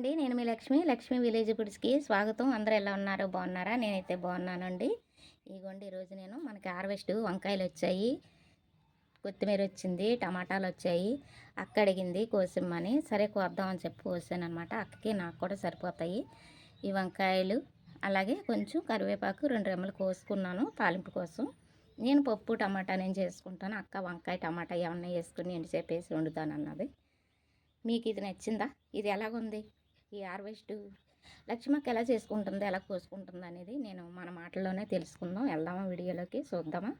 అండి. నేను మీ లక్ష్మి లక్ష్మి విలేజ్ ఫుడ్స్కి స్వాగతం. అందరూ ఎలా ఉన్నారు? బాగున్నారా? నేనైతే బాగున్నానండి. ఇదిగోండి ఈరోజు నేను మనకి హార్వెస్ట్ వంకాయలు వచ్చాయి కొత్తిమీర వచ్చింది టమాటాలు వచ్చాయి అక్క అడిగింది కోసిమ్మని. సరే కోద్దామని చెప్పి కోసాను అనమాట అక్కకి నాకు కూడా సరిపోతాయి ఈ వంకాయలు. అలాగే కొంచెం కరివేపాకు రెండు రెమ్మలు కోసుకున్నాను తాలింపు కోసం. నేను పప్పు టమాటా నేను చేసుకుంటాను. అక్క వంకాయ టమాటా ఏమన్నా వేసుకుని ఎండుసేపు చెప్పేసి వండుతాను అన్నది మీకు ఇది నచ్చిందా? ఇది ఎలాగుంది? ఈ హార్వెస్ట్ లక్ష్మక్క ఎలా చేసుకుంటుంది ఎలా కోసుకుంటుంది అనేది నేను మన మాటల్లోనే తెలుసుకుందాం. వెళ్దామా వీడియోలోకి? చూద్దామా?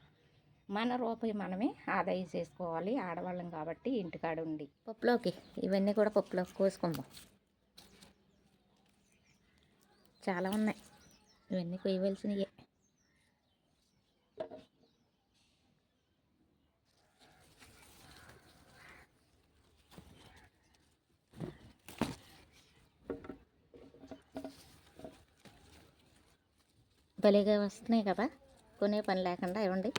మన రూపాయి మనమే ఆదాయం చేసుకోవాలి. ఆడవాళ్ళం కాబట్టి ఇంటికాడ ఉండి. పప్పులోకి ఇవన్నీ కూడా పప్పులోకి కోసుకుందాం. చాలా ఉన్నాయి. ఇవన్నీ కొయ్యవలసినవి భలేగా వస్తున్నాయి కదా. కొనే పని లేకుండా ఇవ్వండి.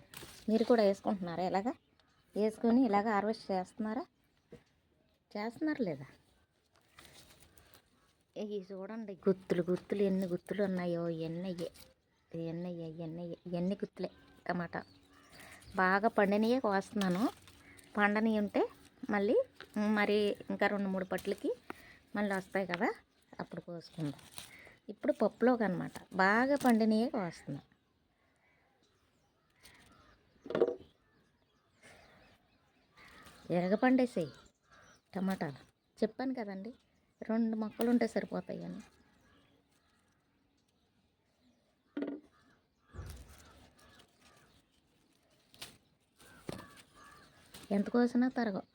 మీరు కూడా వేసుకుంటున్నారా ఇలాగా? వేసుకొని ఇలాగ హార్వెస్ట్ చేస్తున్నారా? చేస్తున్నారు లేదా? ఇవి చూడండి గుత్తులు గుత్తులు ఎన్ని గుత్తులు ఉన్నాయో ఎన్నయ్యే ఎన్నయ్యే ఎన్నయ్యే ఎన్ని గుత్తులే టమాటా. బాగా పండినయే కోస్తున్నాను. పండని ఉంటే మళ్ళీ మరి ఇంకా రెండు మూడు పట్లకి మళ్ళీ వస్తాయి కదా. అప్పుడు కోసుకుందాం. ఇప్పుడు పప్పులోకి అనమాట బాగా పండినయే కోస్తున్నాం ఎరగ టమాటాలు. చెప్పాను కదండి రెండు మొక్కలు ఉంటే సరిపోతాయి అని. ఎంత కోసినా తరగవు.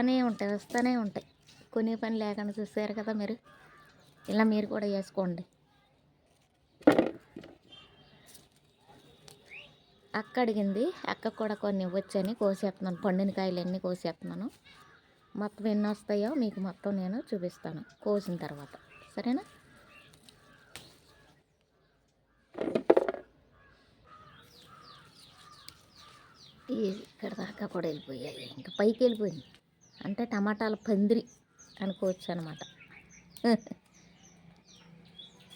వస్తూనే ఉంటాయి వస్తూనే ఉంటాయి. కొనే పని లేకుండా చూసారు కదా మీరు? ఇలా మీరు కూడా వేసుకోండి అక్క అడిగింది అక్క కూడా కొన్ని ఇవ్వచ్చని కోసేస్తున్నాను పండిన కాయలు అన్నీ కోసేస్తున్నాను. మొత్తం ఎన్ని వస్తాయో మీకు మొత్తం నేను చూపిస్తాను కోసిన తర్వాత. సరేనా? ఇక్కడ దాకా కూడా వెళ్ళిపోయాయి ఇంకా పైకి వెళ్ళిపోయింది. అంటే టమాటాల పందిరి అనుకోవచ్చు అనమాట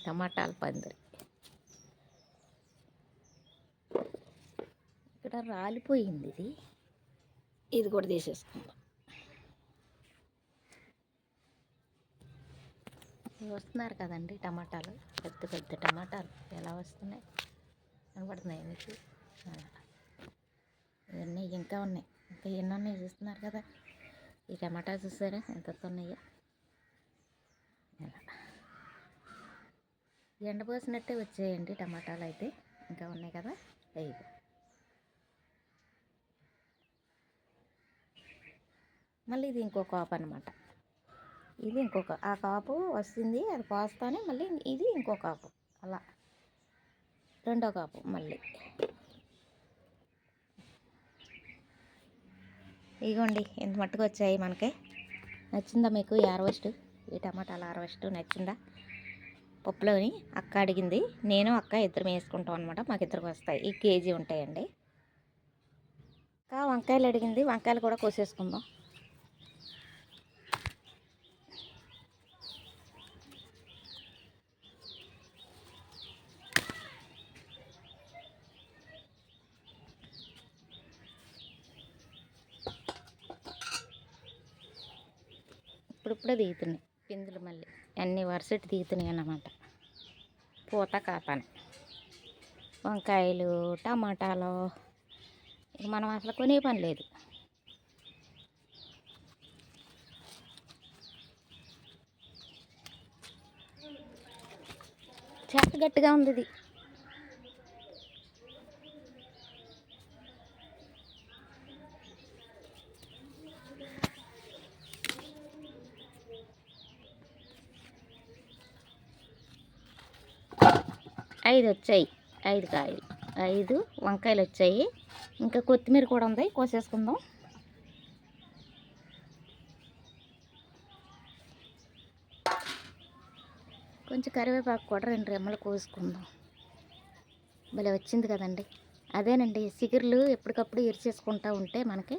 టమాటాల పందిరి. ఇక్కడ రాలిపోయింది ఇది. ఇది కూడా తీసేసుకుందాం. వస్తున్నారు కదండి టమాటాలు. పెద్ద పెద్ద టమాటాలు. ఎలా వస్తున్నాయి? కనబడుతున్నాయి మీకు. ఇవన్నీ ఇంకా ఉన్నాయి. ఇంకా ఎన్ని ఉన్నాయి చూస్తున్నారు కదా. ఈ టమాటా చూసారా? ఎంత ఉన్నాయో ఇలా. ఎండపోసినట్టే వచ్చాయండి టమాటాలు అయితే. ఇంకా ఉన్నాయి కదా? ఐదు మళ్ళీ ఇది ఇంకో కాపు అనమాట ఇది ఇంకొక ఆ కాపు వస్తుంది అది కోస్తానే మళ్ళీ ఇది ఇంకో కాపు. అలా. రెండో కాపు మళ్ళీ. ఇగోండి ఎంత మట్టుకు వచ్చాయి మనకి? నచ్చిందా మీకు ఈ హార్వెస్ట్? ఈ టమాటాల హార్వెస్ట్ నచ్చిందా? పప్పులోని అక్క అడిగింది. నేను అక్క ఇద్దరం వేసుకుంటాం అనమాట మాకు ఇద్దరికి వస్తాయి. ఈ కేజీ ఉంటాయండి. అక్క వంకాయలు అడిగింది. వంకాయలు కూడా కోసేసుకుందాం. అప్పుడే దిగుతున్నాయి పిందులు మళ్ళీ. అన్ని వరుసటి దిగుతున్నాయి అన్నమాట. పూత కాపాని వంకాయలు టమాటాలు ఇక మనం అసలు కొనే పని లేదు. చేత గట్టిగా ఉంది ఇది ఐదు వచ్చాయి ఐదు కాయలు. ఐదు వంకాయలు వచ్చాయి ఇంకా కొత్తిమీర కూడా ఉంది. కోసేసుకుందాం. కొంచెం కరివేపాకు కూడా రెండు రెమ్మలు కోసుకుందాం. భలే వచ్చింది కదండి. అదేనండి చిగుర్లు ఎప్పటికప్పుడు ఇరిచేసుకుంటూ ఉంటే మనకి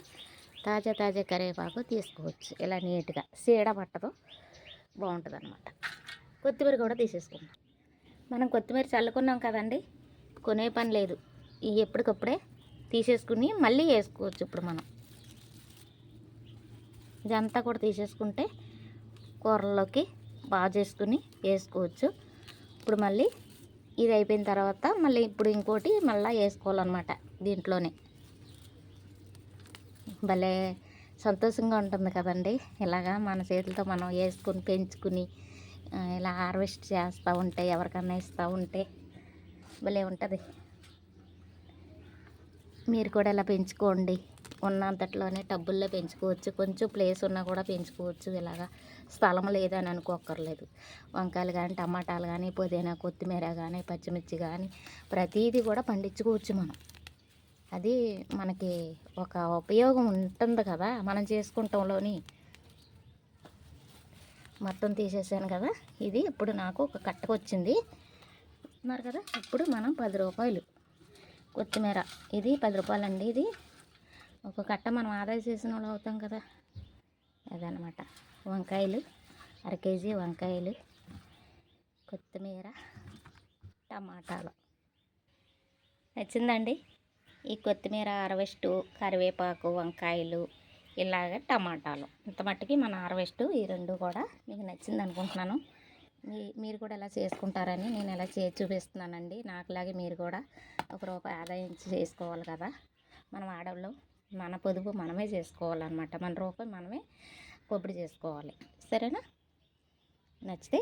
తాజా తాజా కరివేపాకు తీసుకోవచ్చు. ఇలా నీట్గా. సీడ పట్టదు. బాగుంటుంది అనమాట కొత్తిమీర కూడా తీసేసుకుందాం. మనం కొత్తిమీర చల్లుకున్నాం కదండి కొనే పని లేదు. ఇవి ఎప్పటికప్పుడే తీసేసుకుని మళ్ళీ వేసుకోవచ్చు ఇప్పుడు మనం. ఇదంతా కూడా తీసేసుకుంటే కూరల్లోకి బాగా చేసుకుని వేసుకోవచ్చు. ఇప్పుడు మళ్ళీ ఇది అయిపోయిన తర్వాత మళ్ళీ ఇప్పుడు ఇంకోటి మళ్ళీ వేసుకోవాలన్నమాట దీంట్లోనే. భలే సంతోషంగా ఉంటుంది కదండి. ఇలాగా మన చేతులతో మనం వేసుకుని పెంచుకుని ఇలా హార్వెస్ట్ చేస్తూ ఉంటే ఎవరికన్నా ఇస్తూ ఉంటే భలే ఉంటుంది. మీరు కూడా ఇలా పెంచుకోండి. ఉన్నంతట్లోనే టబ్బుల్లో పెంచుకోవచ్చు. కొంచెం ప్లేస్ ఉన్నా కూడా పెంచుకోవచ్చు. ఇలాగా స్థలం లేదని అనుకోక్కర్లేదు. వంకాయలు కానీ టమాటాలు కానీ పుదీనా కొత్తిమీర కానీ పచ్చిమిర్చి కానీ ప్రతిదీ కూడా పండించుకోవచ్చు మనం. అది మనకి ఒక ఉపయోగం ఉంటుంది కదా. మనం చేసుకుంటాంలోని మొత్తం తీసేసాను కదా. ఇది ఇప్పుడు నాకు ఒక కట్టకు వచ్చింది ఉన్నారు కదా? ఇప్పుడు మనం పది రూపాయలు కొత్తిమీర. ఇది పది రూపాయలు అండి ఇది. ఒక కట్ట మనం ఆదాయ చేసిన వాళ్ళు అవుతాం కదా. అదనమాట వంకాయలు అర కేజీ వంకాయలు కొత్తిమీర టమాటాలు. నచ్చిందండి ఈ కొత్తిమీర అరవెస్టు కరివేపాకు వంకాయలు ఇలాగ టమాటాలు. ఇంత మట్టుకి మన హార్వెస్ట్ ఈ రెండు కూడా మీకు నచ్చింది అనుకుంటున్నాను. మీ మీరు కూడా ఎలా చేసుకుంటారని నేను ఎలా చేసి చూపిస్తున్నానండి. నాకులాగే మీరు కూడా ఒక రూపాయి ఆదాయం చేసుకోవాలి కదా. మనం ఆడవాళ్ళు మన పొదుపు మనమే చేసుకోవాలన్నమాట. మన రూపాయి మనమే పొప్పుడు చేసుకోవాలి. సరేనా? నచ్చితే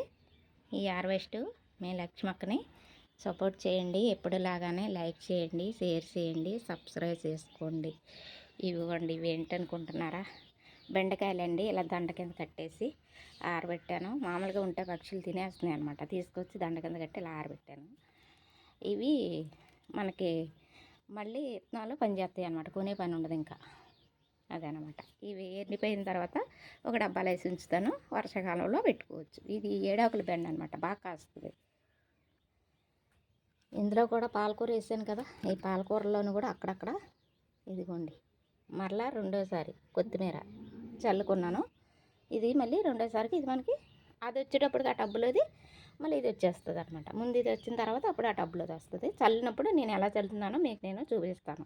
ఈ హార్వెస్ట్ మీ లక్ష్మక్కని సపోర్ట్ చేయండి. ఎప్పుడులాగానే లైక్ చేయండి షేర్ చేయండి సబ్స్క్రైబ్ చేసుకోండి. ఇవ్వండి ఇవి ఏంటనుకుంటున్నారా? బెండకాయలండి ఇలా దండ కింద కట్టేసి ఆరబెట్టాను. మామూలుగా ఉంటే పక్షులు తినేస్తున్నాయి అనమాట తీసుకొచ్చి దండ కింద కట్టి ఇలా ఆరబెట్టాను. ఇవి మనకి మళ్ళీ విత్తనాలు పనిచేస్తాయి అనమాట కొనే పని ఉండదు ఇంకా. అదనమాట ఇవి ఎండిపోయిన తర్వాత ఒక డబ్బాలో వేసి ఉంచుతాను. వర్షాకాలంలో పెట్టుకోవచ్చు. ఇది ఏడాకుల బెండ అనమాట బాగా కాస్తుంది. ఇందులో కూడా పాలకూర వేసాను కదా. ఈ పాలకూరలోను కూడా అక్కడక్కడ ఇదిగోండి. మరలా రెండోసారి కొత్తిమీర చల్లుకున్నాను. ఇది మళ్ళీ రెండోసారికి ఇది మనకి అది వచ్చేటప్పటికి ఆ టబ్బులోది మళ్ళీ ఇది వచ్చేస్తుంది అనమాట ముందు ఇది వచ్చిన తర్వాత అప్పుడు ఆ టబ్బులోది వస్తుంది. చల్లినప్పుడు నేను ఎలా చల్లుతున్నానో మీకు నేను చూపిస్తాను.